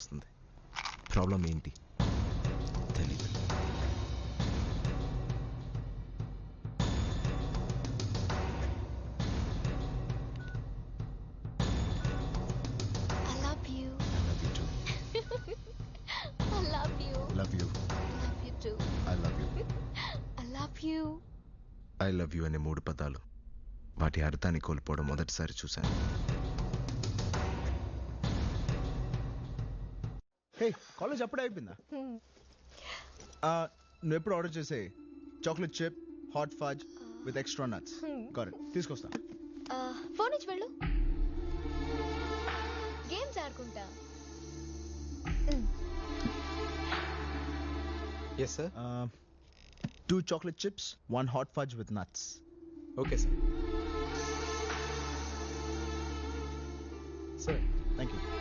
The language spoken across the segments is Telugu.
వస్తుంది. ప్రాబ్లం ఏంటి? తెలీదు. Love you. I love you you. I love you అనే మూడు పదాలు వాటి అర్థాన్ని కోల్పోవడం మొదటిసారి చూశాను. కాలేజ్ అప్పుడే అయిపోయిందా? నువ్వు ఎప్పుడు ఆర్డర్ చేసే chocolate chip hot fudge with extra nuts. Correct తీసుకొస్తా. ఫోన్ ఇచ్చి వెళ్ళు. గేమ్స్ ఆడుకుంటా. Yes sir two chocolate chips one hot fudge with nuts okay sir sir thank you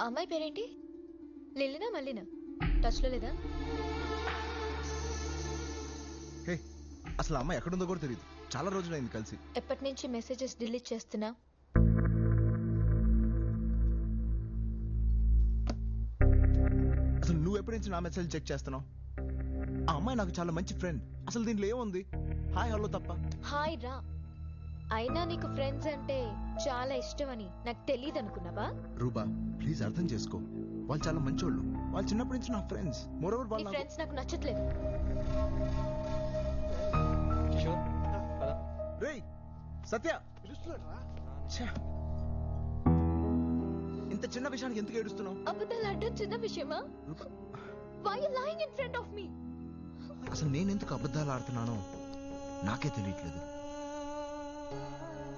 ఆ అమ్మాయి పేరేంటి? లిల్లినా మల్లినా? టచ్లో లేదా? హే అసలు ఆ అమ్మాయి ఎక్కడుందో కూడా తెలియదు చాలా రోజులైంది కలిసి. ఎప్పటి నుంచి మెసేజెస్ డిలీట్ చేస్తున్నా? అసలు నువ్వు ఎప్పటి నుంచి నా మెసేజ్ చెక్ చేస్తున్నావు? ఆ అమ్మాయి నాకు చాలా మంచి ఫ్రెండ్ అసలు దీంట్లో ఏముంది? హాయ్ హలో తప్ప. హాయ్ రా. అయినా నీకు ఫ్రెండ్స్ అంటే చాలా ఇష్టమని నాకు తెలియదు అనుకున్నావా రూబా ప్లీజ్ అర్థం చేసుకో. వాళ్ళు చాలా మంచోళ్ళు. వాళ్ళు చిన్నప్పటి నుంచి నా ఫ్రెండ్స్ మోరోవర్ నీ వాళ్ళు నాకు- ఫ్రెండ్స్ నాకు నచ్చట్లేదు. రేయ్ సత్య! ఛే. ఇంత చిన్న విషయానికి ఎందుకు ఏడుస్తున్నావు? అబద్ధాలు అడ్డం చిన్న విషయమా? Why you lying in front of me అసలు నేను ఎందుకు అబద్ధాలు ఆడుతున్నానో నాకే తెలియట్లేదు.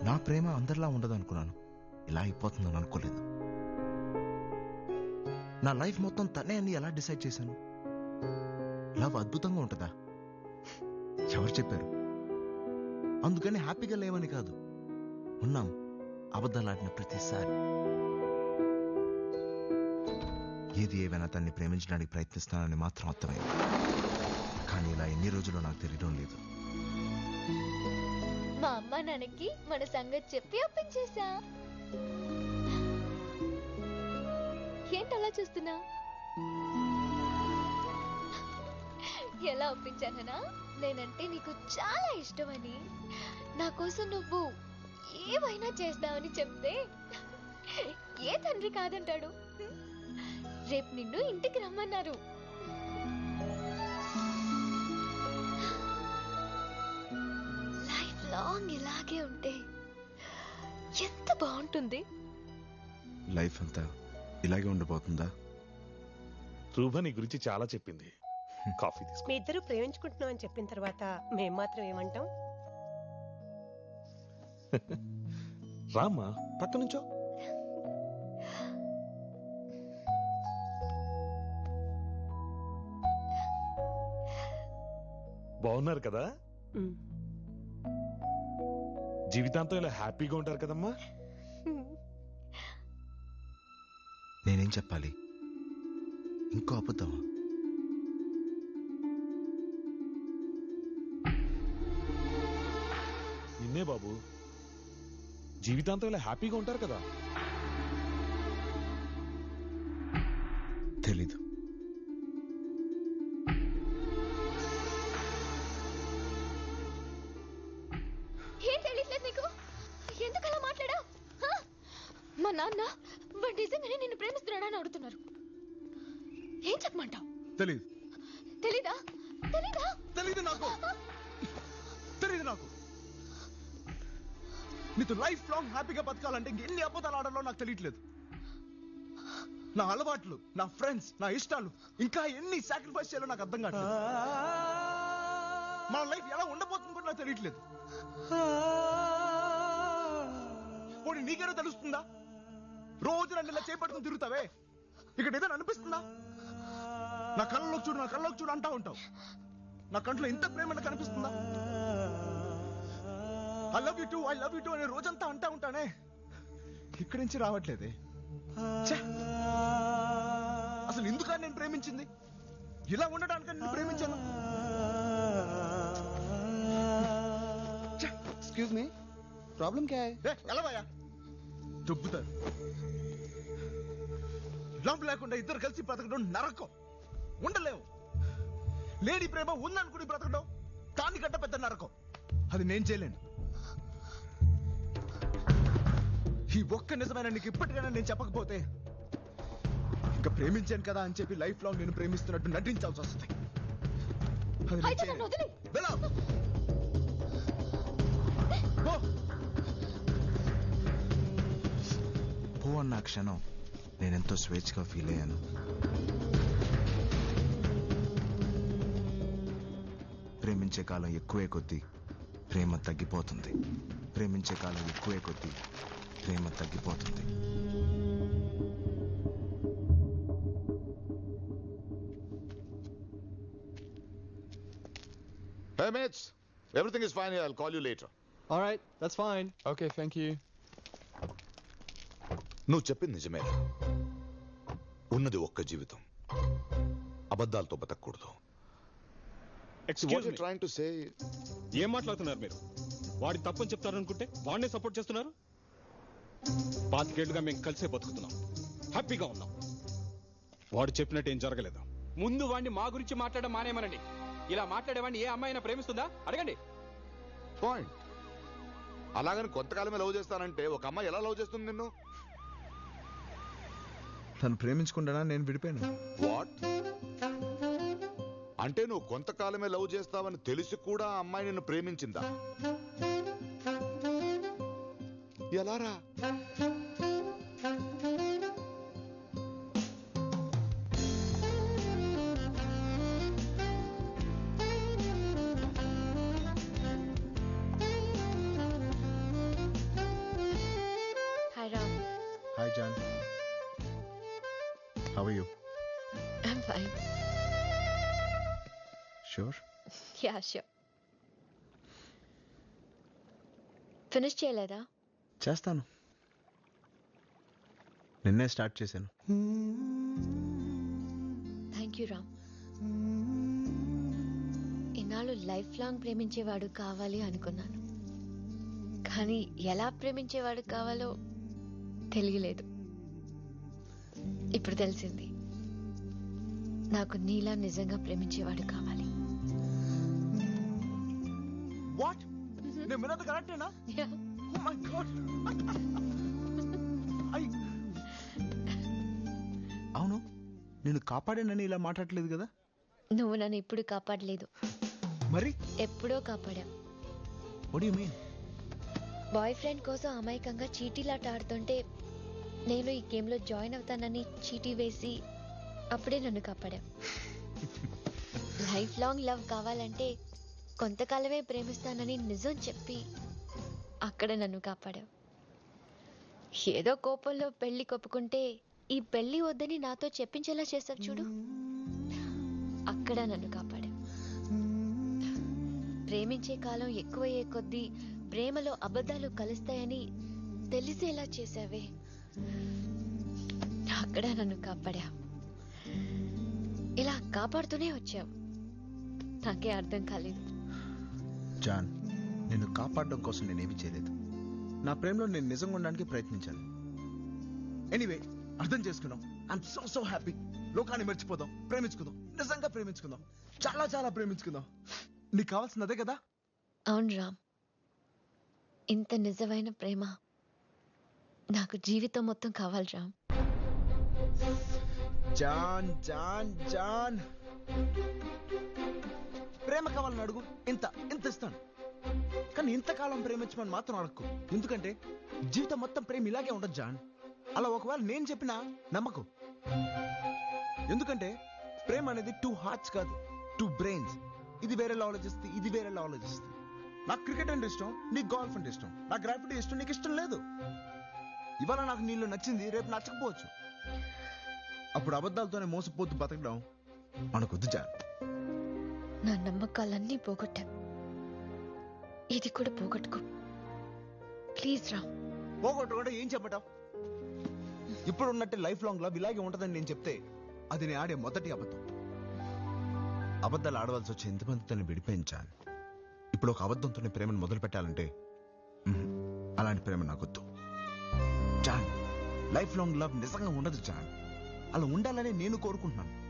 నా ప్రేమ అందరిలా ఉండదు అనుకున్నాను. ఇలా అయిపోతుందని అనుకోలేదు. నా లైఫ్ మొత్తం తనే అని ఎలా డిసైడ్ చేశాను? లవ్ అద్భుతంగా ఉంటుందా? ఎవరు చెప్పారు? అందుకని హ్యాపీగా లేవని కాదు. ఉన్నాం. అబద్ధాలాడిన ప్రతిసారి. ఏది ఏవైనా తన్ని ప్రేమించడానికి ప్రయత్నిస్తానని మాత్రం అర్థమైంది. కానీ ఇలా ఎన్ని రోజులు నాకు తెలియడం లేదు. మా అమ్మ నాన్నకి మన సంగతి చెప్పి అప్పించేశా ఏంటి అలా చూస్తున్నా? ఎలా ఒప్పించానా నేనంటే నీకు చాలా ఇష్టమని. నా కోసం నువ్వు ఏమైనా చేస్తావని చెప్తే ఏ తండ్రి కాదంటాడు? రేపు నిన్ను ఇంటికి రమ్మన్నారు. లాంగ్ ఇలాగే ఉంటే ఎంత బాగుంటుంది? లైఫ్ అంతా ఇలాగే ఉండిపోతుందా రూభ నీ గురించి చాలా చెప్పింది. కాఫీ తీసుకో. మీ ఇద్దరు ప్రేమించుకుంటున్నాం అని చెప్పిన తర్వాత మేం మాత్రం ఏమంటాం? రామ్మా పక్క నుంచో. బాగున్నారు కదా. జీవితాంతం ఇలా హ్యాపీగా ఉంటారు కదమ్మా? నేనేం చెప్పాలి? ఇంకో అబద్ధమా నిన్నే బాబు జీవితాంతం ఇలా హ్యాపీగా ఉంటారు కదా? తెలీదు. తెలీదు. తెలీదా? తెలీదా? తెలీదు నాకు. తెలీదు నాకు. నీతో లైఫ్ లాంగ్ హ్యాపీగా బతకాలంటే ఎన్ని అబద్ధాలు ఆడాలో నాకు తెలియట్లేదు. నా అలవాట్లు నా ఫ్రెండ్స్ నా ఇష్టాలు ఇంకా ఎన్ని సాక్రిఫైస్ చేయాలో నాకు అర్థం కావట్లేదు. మన లైఫ్ ఎలా ఉండబోతుంది కూడా నాకు తెలియట్లేదు. పోనీ నీకేదో తెలుస్తుందా? రోజు నన్ను ఇలా చేపట్టుకుని తిరుగుతావే? ఇక్కడ ఏదైనా అనిపిస్తుందా? నా కళ్ళలోకి చూడు నా కళ్ళలోకి చూడు అంటా ఉంటావు. నా కంట్లో ఇంత ప్రేమ కనిపిస్తుందా? I love you too I love you too అనే రోజంతా అంటా ఉంటానే. ఇక్కడి నుంచి రావట్లేదే. అసలు ఎందుకని నేను ప్రేమించింది? ఇలా ఉండడానికి నేను ప్రేమించాను. ఎక్స్క్యూజ్ మీ ప్రాబ్లం క్యా ఎలా దొబ్బుతారు. లంపు లేకుండా ఇద్దరు కలిసి బతకడం నరకం. ఉండలేవు లేని ప్రేమ ఉందనుకుని బ్రతకడం దానికంటే పెద్ద నరకం అది నేను చేయలేను ఈ ఒక్క నిజమైన నీకు ఇప్పటికైనా నేను చెప్పకపోతే ఇంకా ప్రేమించాను కదా అని చెప్పి లైఫ్ లాంగ్ నేను ప్రేమిస్తున్నట్టు నటించాల్సి వస్తుంది అది నేను చేయలేను. వెళ్ళు. పో. పో అన్న క్షణం నేనెంతో స్వేచ్ఛగా ఫీల్ అయ్యాను ప్రేమించే కాలం ఎక్కువే కొద్దీ ప్రేమ తగ్గిపోతుంది ప్రేమించే కాలం ఎక్కువే కొద్దీ ప్రేమ తగ్గిపోతుంది Hey, mates. Everything is fine here. I'll call you later. All right, that's fine. Okay, thank you. నువ్వు చెప్పింది నిజమే ఉన్నది ఒక్క జీవితం అబద్ధాలతో బతకూడదు excuse me trying to say ఏం మాట్లాడుతున్నారు మీరు? వాడి తప్పని చెప్తారనుకుంటే వాడినే సపోర్ట్ చేస్తున్నారు? పాతికేళ్ళుగా మేము కలిసే బతుకుతున్నాం. హ్యాపీగా ఉన్నాం. వాడు చెప్పినట్టు ఏం జరగలేదు? ముందు వాడిని మా గురించి మాట్లాడడం మానేమనండి. ఇలా మాట్లాడేవాడిని ఏ అమ్మాయినా ప్రేమిస్తుందా? అడగండి. పాయింట్ అలాగని కొంతకాలమే లవ్ చేస్తానంటే ఒక అమ్మాయి ఎలా లవ్ చేస్తుంది నిన్ను? తను ప్రేమించుకుంటానా? నేను విడిపోయాను. వాట్ అంటే నువ్వు కొంతకాలమే లవ్ చేస్తావని తెలిసి కూడా ఆ అమ్మాయి నిన్ను ప్రేమించిందా? ఎలారా? Hi Ram hi John how you I'm fine sure ya sure finish చేయలేదా చేస్తాను. నిన్నే స్టార్ట్ చేశాను. థ్యాంక్ యూ రామ్ ఇన్నాళ్ళు లైఫ్ లాంగ్ ప్రేమించేవాడు కావాలి అనుకున్నాను. కానీ ఎలా ప్రేమించేవాడు కావాలో తెలియలేదు. ఇప్పుడు తెలిసింది. నాకు నీలా నిజంగా ప్రేమించేవాడు కావాలి. వాట్ నేను విన్నది కరెక్టేనా Yeah. ఓ మై గాడ్ అవును నేను కాపాడానని ఇలా మాట్లాడలేదు కదా? నువ్వు నన్ను ఇప్పుడు కాపాడలేదు. మరి? ఎప్పుడో కాపాడా. What you mean boyfriend కోసం అమాయకంగా చీటీలాట ఆడుతుంటే నేను ఈ గేమ్లో జాయిన్ అవుతానని చీటీ వేసి అప్పుడే నన్ను కాపాడా. లైఫ్ లాంగ్ లవ్ కావాలంటే కొంతకాలమే ప్రేమిస్తానని నిజం చెప్పి అక్కడ నన్ను కాపాడావు. ఏదో కోపంలో పెళ్ళి కొప్పుకుంటే ఈ పెళ్ళి వద్దని నాతో చెప్పించేలా చేశావు చూడు. అక్కడ నన్ను కాపాడావు. ప్రేమించే కాలం ఎక్కువయ్యే కొద్దీ ప్రేమలో అబద్ధాలు కలుస్తాయని తెలిసేలా చేశావే. అక్కడ నన్ను కాపాడా ఇలా కాపాడుతూనే వచ్చావు. నాకే అర్థం కాలేదు. జాన్ నిన్ను కాపాడడం కోసం నేనేమి చేయలేదు. నా ప్రేమలో నేను నిజంగా ఉండడానికి ప్రయత్నించాను. ఎనీవే అర్థం చేసుకున్నాం. ఐఎమ్ సో సో హ్యాపీ లోకాన్ని మర్చిపోదాం ప్రేమించుకుందాం నిజంగా ప్రేమించుకుందాం చాలా చాలా ప్రేమించుకుందాం. నీకు కావాల్సింది అదే కదా? అవును రామ్. ఇంత నిజమైన ప్రేమ నాకు జీవితం మొత్తం కావాలి రామ్. John John John. ప్రేమ కావాలని అడుగు. ఇంత ఇంత ఇస్తాను. కానీ ఇంతకాలం ప్రేమించమని మాత్రం అడగకు ఎందుకంటే జీవితం మొత్తం ప్రేమ ఇలాగే ఉండదు జాన్. అలా ఒకవేళ నేను చెప్పినా నమ్మకు. ఎందుకంటే ప్రేమ అనేది టూ హార్ట్స్ కాదు టూ బ్రెయిన్స్ ఇది వేరే ఆలోచిస్తుంది ఇది వేరే ఆలోచిస్తుంది నాకు క్రికెట్ అంటే ఇష్టం నీకు గోల్ఫ్ అంటే ఇష్టం. నాకు గ్రాఫిటీ ఇష్టం నీకు ఇష్టం లేదు. ఇవాళ నాకు నీళ్ళు నచ్చింది రేపు నచ్చకపోవచ్చు. అప్పుడు అబద్ధాలతోనే మోసపోతూ బతకడం మనకొద్దు జాన్. నా నమ్మకాలన్నీ పోగొట్టా ఇది కూడా పోగొట్టుకో. ప్లీజ్ రా. పోగొట్టుకుంటే ఏం చెప్పటం? ఇప్పుడు ఉన్నట్టు లైఫ్ లాంగ్ లవ్ ఇలాగే ఉంటుందని నేను చెప్తే అది నేను ఆడే మొదటి అబద్ధం. అబద్ధాలు ఆడవలసి వచ్చి తనని విడిపించాను ఇప్పుడు ఒక అబద్ధంతో ప్రేమను మొదలు పెట్టాలంటే అలాంటి ప్రేమ నాకొద్దు. జాన్ లైఫ్ లాంగ్ లవ్ నిజంగా ఉండదు జాన్ అలా ఉండాలని నేను కోరుకుంటున్నాను.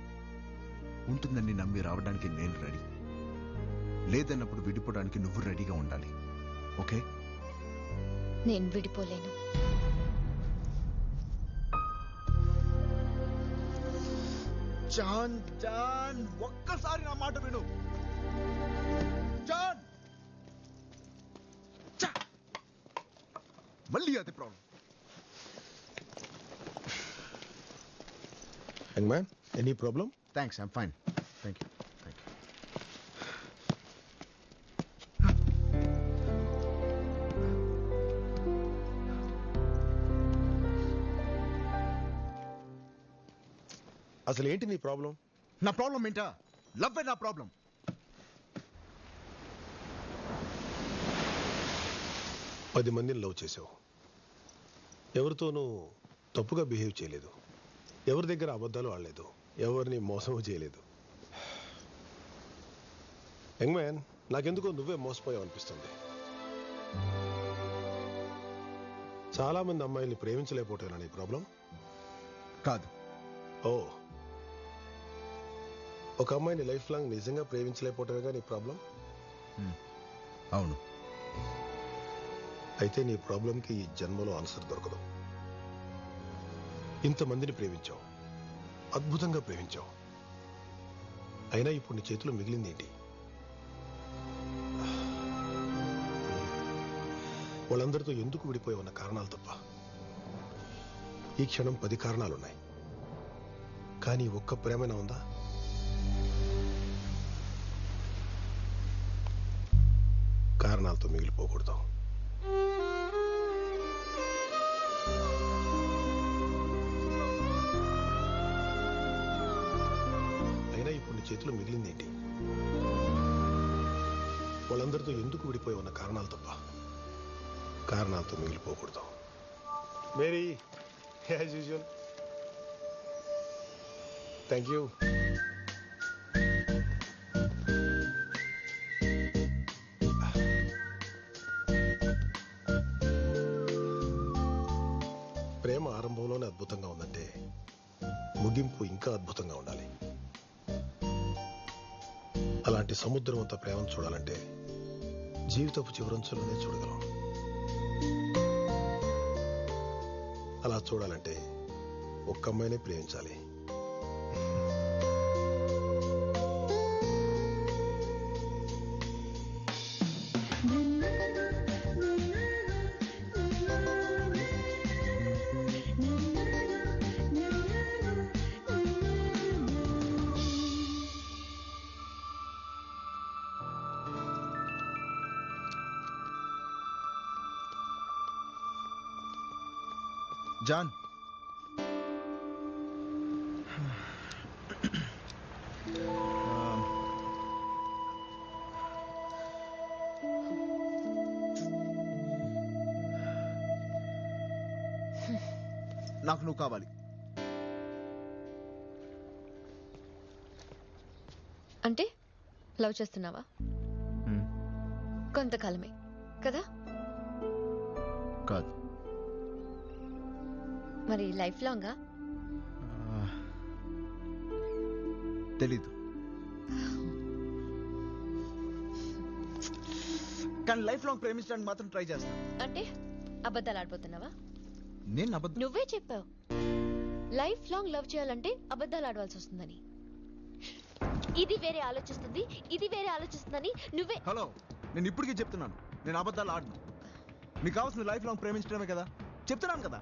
ఉంటుందని నమ్మి రావడానికి నేను రెడీ. లేదన్నప్పుడు విడిపోవడానికి నువ్వు రెడీగా ఉండాలి. ఓకే? నేను విడిపోలేను. జాన్ జాన్ ఒక్కసారి నా మాట విను. జాన్! మళ్ళీ అదే problem young man any problem thanks I'm fine thank you thank you అసలు ఏంటి నీ ప్రాబ్లం? నా ప్రాబ్లం ఏంటా? లవ్ నా ప్రాబ్లం. పది మందిని లవ్ చేసావు ఎవరితోనూ తప్పుగా బిహేవ్ చేయలేదు. ఎవరి దగ్గర అబద్ధాలు ఆడలేదు. ఎవరిని మోసం చేయలేదు. యంగ్ మ్యాన్ నాకెందుకో నువ్వే మోసపోయావు అనిపిస్తుంది. చాలా మంది అమ్మాయిల్ని ప్రేమించలేకపోతున్నా నీ ప్రాబ్లం? కాదు. ఓ. ఒక అమ్మాయిని లైఫ్ లాంగ్ నిజంగా ప్రేమించలేకపోవటమేగా నీ ప్రాబ్లం? అవును. అయితే నీ ప్రాబ్లంకి ఈ జన్మలో ఆన్సర్ దొరకదు. ఇంతమందిని ప్రేమించావు. అద్భుతంగా ప్రేమించావు. అయినా ఇప్పుడు నీ చేతిలో మిగిలింది ఏంటి? వాళ్ళందరితో ఎందుకు విడిపోయి ఉన్న కారణాలు తప్ప. ఈ క్షణం పది కారణాలున్నాయి. కానీ ఒక్క ప్రేమైనా ఉందా? కారణాలతో మిగిలిపోకూడదు. అయినా చేతిలో మిగిలింది వాళ్ళందరితో ఎందుకు విడిపోయి ఉన్న కారణాలు తప్ప. కారణాలతో మిగిలిపోకూడదు. Mary as usual thank you ప్రేమ ఆరంభంలోనే అద్భుతంగా ఉందంటే ముగింపు ఇంకా అద్భుతంగా ఉండాలి. అలాంటి సముద్రం అంత ప్రేమను చూడాలంటే జీవితపు చివరంచులోనే చూడగలం. అలా చూడాలంటే ఒక్క అమ్మాయినే ప్రేమించాలి. జాన్ నాకు నువ్వు కావాలి అంటే లవ్ చేస్తున్నావా? కొంతకాలమే కదా? కాదు। మరి లైఫ్ లాంగా తెలీదు. కానీ లైఫ్ లాంగ్ ప్రేమించడానికి మాత్రం ట్రై చేస్తాను అంటే అబద్ధాలు ఆడిపోతున్నావా? నేను అబద్ధం నువ్వే చెప్పావు. లైఫ్ లాంగ్ లవ్ చేయాలంటే అబద్ధాలు ఆడవలసి వస్తుందని. ఇది వేరే ఆలోచిస్తుంది ఇది వేరే ఆలోచిస్తుందని నువ్వే హలో నేను ఇప్పటికీ చెప్తున్నాను. నేను అబద్ధాలు ఆడను. నీకు కావాల్సిన లైఫ్ లాంగ్ ప్రేమించడమే కదా? చెప్తున్నాను కదా?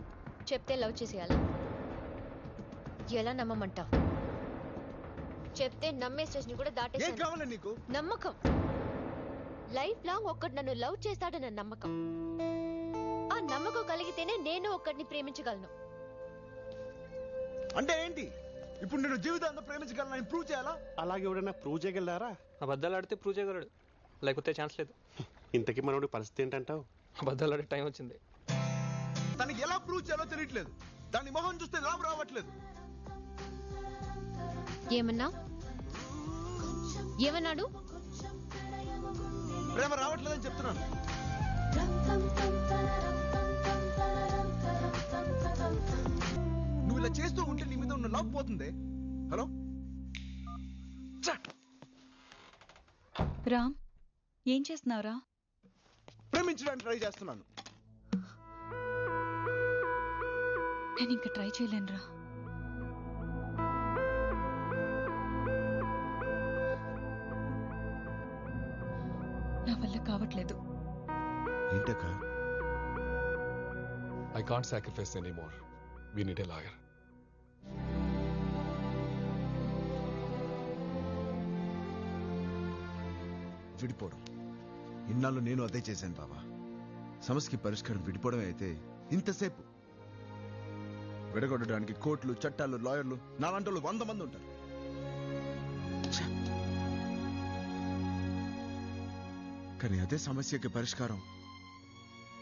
చెప్తే లవ్ చేసేయాలా. ఎలా నమ్మమంటావు? చెప్తే నమ్మే స్టేజ్ని కూడా కావాలి నీకు? నమ్మకం. లైఫ్ లాంగ్ ఒక్కడు నన్ను లవ్ చేస్తాడన్న నమ్మకం. ఆ నమ్మకం కలిగితేనే నేను ఒక్కడిని ప్రేమించగలను. అంటే ఏంటి? ఇప్పుడు నేను జీవితాంతం ప్రేమించగలను ప్రూవ్ చేయాలా? అలాగే ఎవడైనా ప్రూవ్ చేయగలరా? అబద్ధాలు ఆడితే ప్రూవ్ చేయగలడు. లేకపోతే ఛాన్స్ లేదు. ఇంతకీ మనోడి పరిస్థితి ఏంటంటావు? అబద్ధాలు ఆడే టైం వచ్చింది. తనకి ఎలా ప్రూవ్ చేయాలో తెలియట్లేదు. దాని మొహం చూస్తే లాభ రావట్లేదు. ఏమన్నా? ఏమన్నాడు? ప్రేమ రావట్లేదని చెప్తున్నాను. నువ్వు ఇలా చేస్తూ ఉంటే నీ మీద ఉన్న లవ్ పోతుంది. హలో రామ్ ఏం చేస్తున్నావురా? ప్రేమించడానికి ట్రై చేస్తున్నాను. నేను ఇంకా ట్రై చేయలేనురా. నా వల్ల కావట్లేదు. ఏంటక్క? I can't sacrifice anymore. We need a lawyer. విడిపోవడం. ఇన్నాళ్ళు నేను అదే చేశాను బాబా సమస్యకి పరిష్కారం విడిపోవడమే అయితే ఇంతసేపు విడగొట్టడానికి కోర్టులు చట్టాలు లాయర్లు నాలాంటి వంద మంది ఉంటారు. కానీ అదే సమస్యకి పరిష్కారం.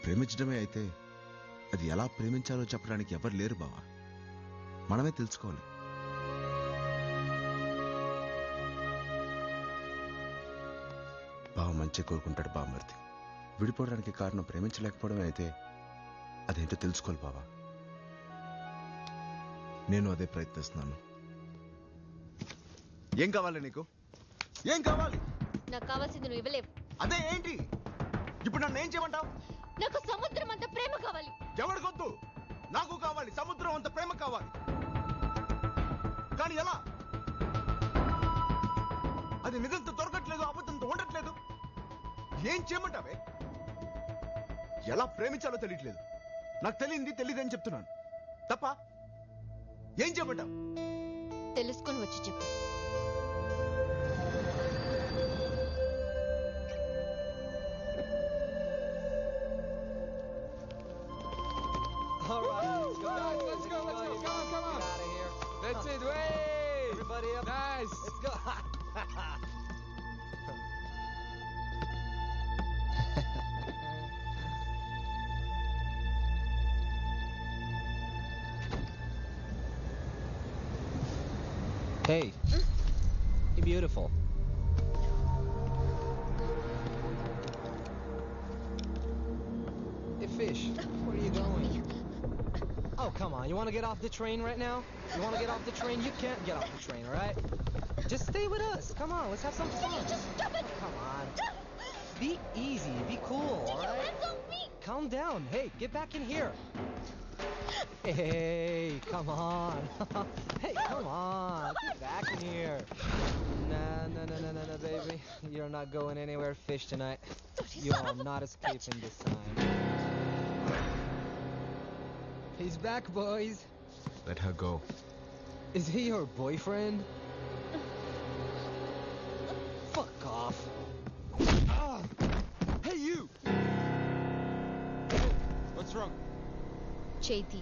ప్రేమించడమే అయితే అది ఎలా ప్రేమించాలో చెప్పడానికి ఎవరు లేరు బావా. మనమే తెలుసుకోవాలి. బావ మంచి కోరుకుంటాడు బామర్తి విడిపోవడానికి కారణం ప్రేమించలేకపోవడమే అయితే అదేంటో తెలుసుకోవాలి బావా. నేను అదే ప్రయత్నిస్తున్నాను. ఏం కావాలి నీకు? ఏం కావాలి? నాకు కావాల్సింది నువ్వు ఇవ్వలేవు. అదే ఏంటి? ఇప్పుడు నన్ను ఏం చేయమంటావు? నాకు సముద్రం అంత ప్రేమ కావాలి. ఎవరికొద్దు? నాకు కావాలి సముద్రం అంత ప్రేమ కావాలి. కానీ ఎలా? అది నిజంతో దొరకట్లేదు అబద్ధంతో ఉండట్లేదు. ఏం చేయమంటావే? ఎలా ప్రేమించాలో తెలియట్లేదు. నాకు తెలియంది తెలియదని చెప్తున్నాను. తప్ప ఏం చెప్పటం? తెలుసుకొని వచ్చి చెప్పు. Hey. Hey, beautiful. Hey, fish. Where are you going? Oh, come on. You want to get off the train right now? You want to get off the train? You can't get off the train, all right? Just stay with us. Come on. Let's have some fun. Just stop it. Come on. Be easy. Be cool, all right? Calm down. Hey, get back in here. Hey, come on. hey, come on. Get back in here. Nah, no, no, no, no, no, baby. You're not going anywhere fish tonight. You are not escaping this time. He's back, boys. Let her go. Is he your boyfriend? Fuck off. Ah. Hey, you! What's wrong? చేతి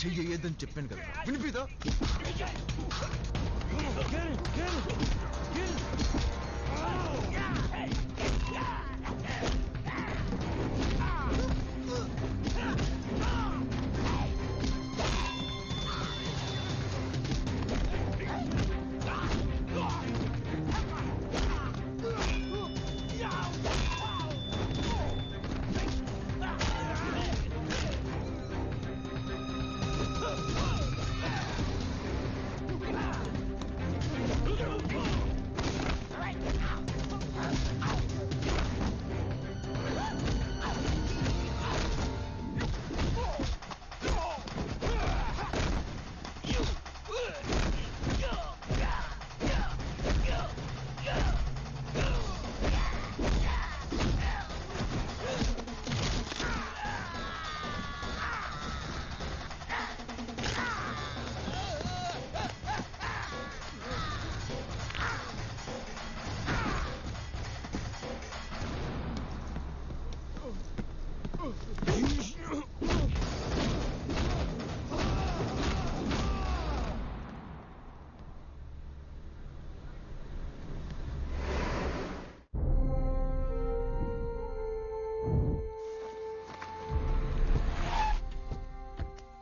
చెయ్యొద్దని చెప్పాను కదా. వినిపిదా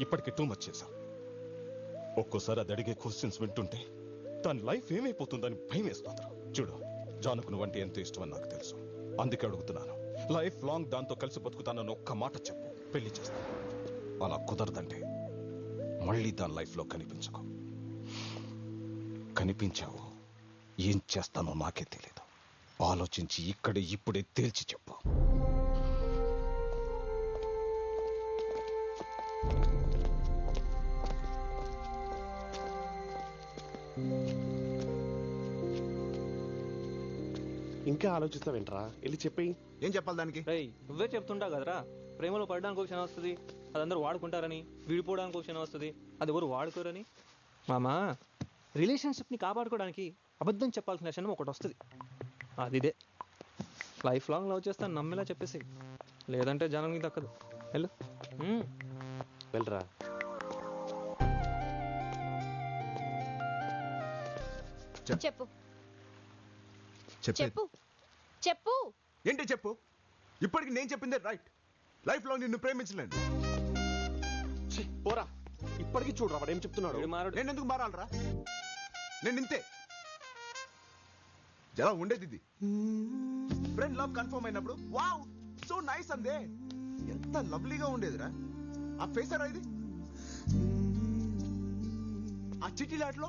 ఇప్పటికి టూ మచ్ చేశాం. ఒక్కోసారి అది అడిగే క్వశ్చన్స్ వింటుంటే తన లైఫ్ ఏమైపోతుందని భయం వేస్తుంది చూడు జానుకు నువ్వంటే ఎంత ఇష్టమని నాకు తెలుసు. అందుకే అడుగుతున్నాను లైఫ్ లాంగ్ దాంతో కలిసి బతుకుతానని ఒక్క మాట చెప్పు పెళ్ళి చేస్తాను అలా కుదరదంటే మళ్ళీ దాని లైఫ్లో కనిపించకు. కనిపించావు ఏం చేస్తానో నాకే తెలియదు ఆలోచించి ఇక్కడే ఇప్పుడే తేల్చి చెప్పు. ఇంకా ఆలోచిస్తావేంట్రా? వెళ్ళి చెప్పి. ఏం చెప్పాలి దానికి? రేయ్ నువ్వే చెప్తుంటావు కదరా. ప్రేమలో పడడానికి ఒక క్షణం వస్తుంది. అది అందరూ వాడుకుంటారని విడిపోవడానికి ఒక క్షణం వస్తుంది. అది ఎవరు వాడుకోరని? మామా రిలేషన్షిప్ని కాపాడుకోవడానికి అబద్ధం చెప్పాల్సిన క్షణం ఒకటి వస్తుంది. అది ఇదే లైఫ్ లాంగ్ లవ్ చేస్తాను నమ్మేలా చెప్పేసి లేదంటే జనానికి దక్కదు. వెళ్ళు. వెళ్ళరా. చెప్పు. చెప్పు. చెప్పు. ఏంటి చెప్పు? ఇప్పటికి నేను చెప్పిందే రైట్ లైఫ్లో నిన్ను ప్రేమించలేను. పోరా. ఇప్పటికీ చూడరా వాడు ఏం చెప్తున్నాడు. నేను ఎందుకు మారాలరా? నేను ఇంతే. ఎలా ఉండేది ఇది. ఫ్రెండ్ లవ్ కన్ఫర్మ్ అయినప్పుడు వావ్ సో నైస్ అందే. ఎంత లవ్లీగా ఉండేదిరా. ఆ ఫేసర్ ఇది? ఆ చిట్టి లాట్లో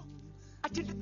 ఆ చిట్టి